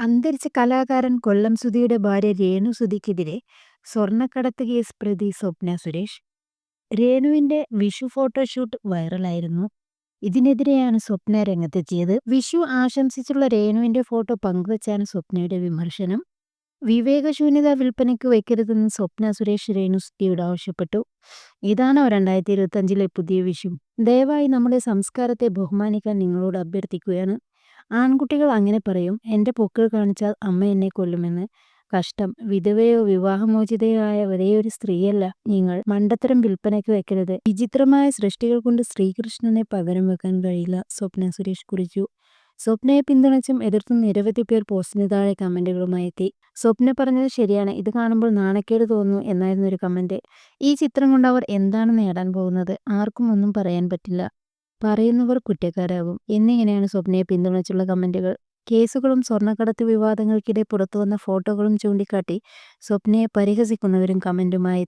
അന്തരിച്ച കലാകാരൻ കൊല്ലം സുധിയുടെ ഭാര്യ രേണു സുധിക്കെതിരെ സ്വർണക്കടത്ത് കേസ് പ്രതി സ്വപ്ന സുരേഷ്. രേണുവിന്റെ വിഷു ഫോട്ടോഷൂട്ട് വൈറലായിരുന്നു. ഇതിനെതിരെയാണ് സ്വപ്ന രംഗത്തെത്തിയത്. വിഷു ആശംസിച്ചുള്ള രേണുവിന്റെ ഫോട്ടോ പങ്കുവച്ചാണ് സ്വപ്നയുടെ വിമർശനം. വിവേകശൂന്യത വിൽപ്പനയ്ക്ക് വയ്ക്കരുതെന്ന് സ്വപ്ന സുരേഷ് രേണു സുധിയോട് ആവശ്യപ്പെട്ടു. ഇതാണോ രണ്ടായിരത്തി ഇരുപത്തഞ്ചിലെ പുതിയ വിഷു. ദയവായി നമ്മുടെ സംസ്കാരത്തെ ബഹുമാനിക്കാൻ നിങ്ങളോട് അഭ്യർത്ഥിക്കുകയാണ്. ആൺകുട്ടികൾ അങ്ങനെ പറയും എന്റെ പൊക്കിൾ കാണിച്ചാൽ അമ്മ എന്നെ കൊല്ലുമെന്ന്. കഷ്ടം. വിധവയോ വിവാഹമോചിതയോ ആയ ഒരേയൊരു സ്ത്രീയല്ല നിങ്ങൾ. മണ്ടത്തരം വിൽപ്പനയ്ക്ക് വെക്കരുത്. വിചിത്രമായ സൃഷ്ടികൾ കൊണ്ട് ശ്രീകൃഷ്ണനെ പകരം വെക്കാൻ കഴിയില്ല സ്വപ്ന സുരേഷ് കുറിച്ചു. സ്വപ്നയെ പിന്തുണച്ചും എതിർത്തും നിരവധി പേർ പോസ്റ്റിന് താഴെ കമന്റുകളുമായി എത്തി. സ്വപ്ന പറഞ്ഞത് ശരിയാണ്. ഇത് കാണുമ്പോൾ നാണക്കേട് തോന്നുന്നു എന്നായിരുന്നു ഒരു കമന്റ് ഈ ചിത്രം കൊണ്ട് അവർ എന്താണ് നേടാൻ പോകുന്നത്? ആർക്കും ഒന്നും പറയാൻ പറ്റില്ല. പറയുന്നവർ കുറ്റക്കാരാകും. എന്നിങ്ങനെയാണ് സ്വപ്നയെ പിന്തുണച്ചുള്ള കമന്റുകൾ കേസുകളും സ്വർണക്കടത്ത് വിവാദങ്ങൾക്കിടെ പുറത്തുവന്ന ഫോട്ടോകളും ചൂണ്ടിക്കാട്ടി സ്വപ്നയെ പരിഹസിക്കുന്നവരും കമന്റുമായി